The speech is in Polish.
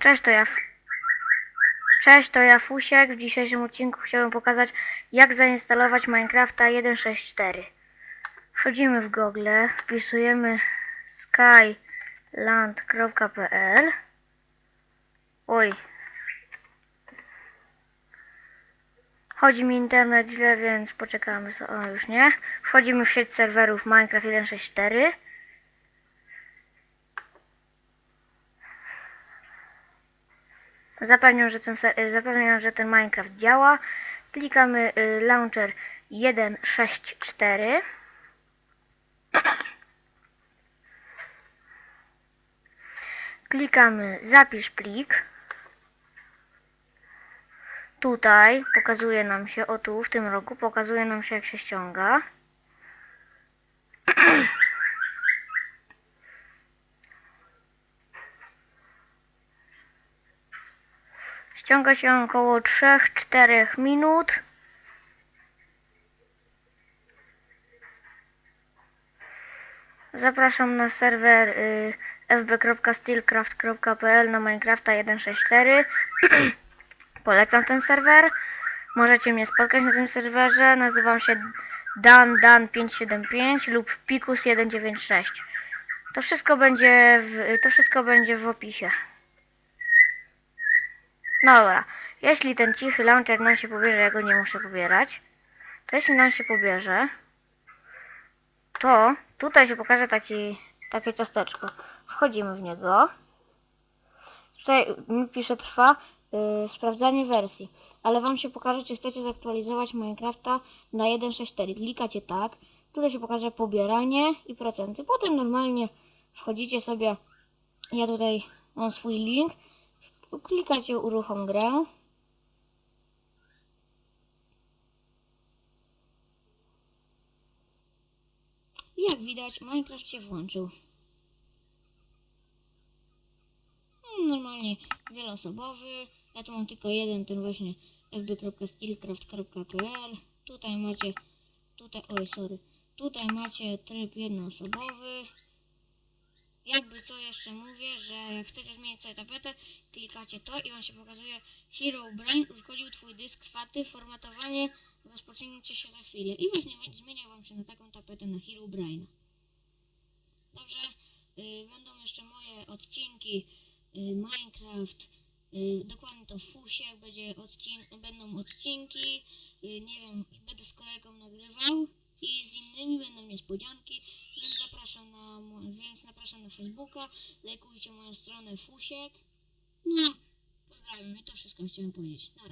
Cześć, to ja. Cześć, to ja Fusiek. W dzisiejszym odcinku chciałbym pokazać, jak zainstalować Minecrafta 1.6.4. Wchodzimy w Google, wpisujemy skyland.pl. Oj. Chodzi mi internet źle, więc poczekamy. O, już nie. Wchodzimy w sieć serwerów Minecraft 1.6.4. Zapewniam, że ten, y, że ten Minecraft działa. Klikamy y, Launcher 1.6.4. Klikamy Zapisz plik. Tutaj pokazuje nam się, o tu w tym rogu, pokazuje nam się jak się ściąga. Ściąga się około 3-4 minut. Zapraszam na serwer y, fb.steelcraft.pl na Minecrafta 1.6.4. Polecam ten serwer. Możecie mnie spotkać na tym serwerze. Nazywam się DanDan575 lub Pikus196. To wszystko będzie w, to wszystko będzie w opisie. No dobra, jeśli ten cichy launcher nam się pobierze, ja go nie muszę pobierać, to jeśli nam się pobierze, to tutaj się pokaże taki, takie ciasteczko. Wchodzimy w niego. Tutaj mi pisze trwa y, sprawdzanie wersji, ale Wam się pokaże, czy chcecie zaktualizować Minecrafta na 1.6.4. Klikacie tak, tutaj się pokaże pobieranie i procenty. Potem normalnie wchodzicie sobie, ja tutaj mam swój link, klikacie uruchom grę. Jak widać, Minecraft się włączył. No, Normalnie wieloosobowy. Ja tu mam tylko jeden, ten właśnie fb.steelcraft.pl. Tutaj macie, tutaj, oj sorry, tutaj macie tryb jednoosobowy. Jakby co jeszcze mówię, że jak chcecie zmienić sobie tapetę, klikacie to i on się pokazuje Hero Brain uszkodził twój dysk faty, formatowanie, rozpocznięcie się za chwilę. I właśnie zmienia wam się na taką tapetę na Hero Brain. Dobrze, y, będą jeszcze moje odcinki y, Minecraft, y, dokładnie to Fusiek, będzie odcin będą odcinki, y, nie wiem, będę z kolegą nagrywał i z innymi będą niespodzianki, więc zapraszam na, mo- więc zapraszam Facebooka, lajkujcie moją stronę Fusiek. No, pozdrawiam i to wszystko chciałem powiedzieć. Na.